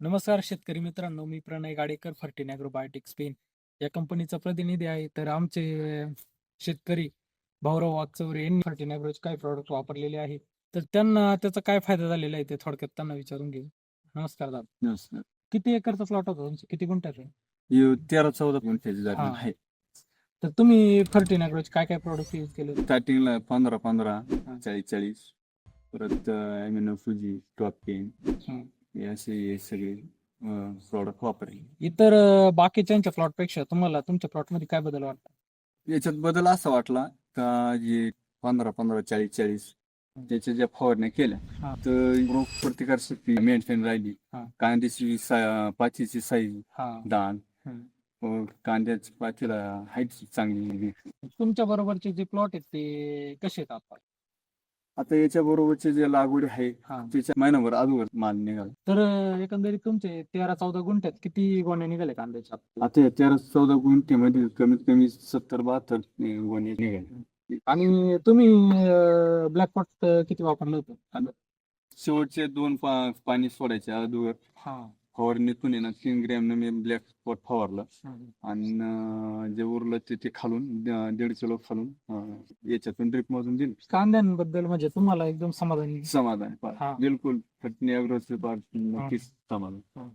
नमस्कार शेतकरी मित्रांनो मी Pranay Gadekar Fertin agro biotic Spain. या कंपनीचा प्रतिनिधी आहे. तर आमचे शेतकरी भाऊराव वागचौरे यांनी फर्टिन ॲग्रोचे काय प्रॉडक्ट वापरलेले आहे. तर त्यांना त्याचा काय फायदा झालेला आहे ते थोडक्यात त्यांना विचारून घेऊ. नमस्कार दादा. नमस्कार. किती एकरचा प्लॉट होता तुमचा? किती गुंठ्याचा आहे? तेरा चौदा गुंठ्याची जागा. आहे. तर तुम्ही फर्टिन ॲग्रोचे काय काय प्रॉडक्ट यूज केले स्टार्टिंगला पंधरा पंधरा चाळीस चाळीस. परत एमिनो फुजी टॉप पेन हं. असे हे सगळे प्रॉडक्ट वापरले इतर अं, बाकीच्यांच्या प्लॉटपेक्षा तुम्हाला तुमच्या प्लॉटमध्ये काय बदल वाटतं याच्यात बदल असा वाटला का जे पंधरा पंधरा चाळीस चाळीस त्याच्या ज्या फवारण्या हा. केल्या तर रोग प्रतिकार शक्ती मेंटेन राहिली हा. कांद्याची सा- पाचीची साईज हा दान कांद्याची पाचीला हाईट चांगली तुमच्या बरोबरचे जे प्लॉट आहेत ते कसे आहेत आता आता याच्या बरोबरचे जे लागवड आहे हा. त्याच्या महिनाभर अगोदर माल निघाला. तर अं, एकंदरीत तुमचे तेरा चौदा गुंठ्यात किती गोण्या निघाले कांद्याच्या आता या तेरा चौदा गुंठ्यामध्ये कमीत कमी सत्तर बहात्तर गोणे निघाले. आणि तुम्ही ब्लॅकपॉट किती वापरलं होतं शेवटचे दोन पा- पाणी सोडायचे अगोदर. हा. फवारणीतून आहे ना तीन ग्रॅम मी ब्लॅक स्पॉट फवारलं. आणि अं, जे उरलं ते ते खालून द- दीड किलो खालून अं, याच्यातून ड्रिप मधून दिलं. कांद्यांबद्दल म्हणजे तुम्हाला एकदम समाधानी. समाधान आहे हा. बिलकुल. फटणी अग्रोचे नक्कीच समाधान.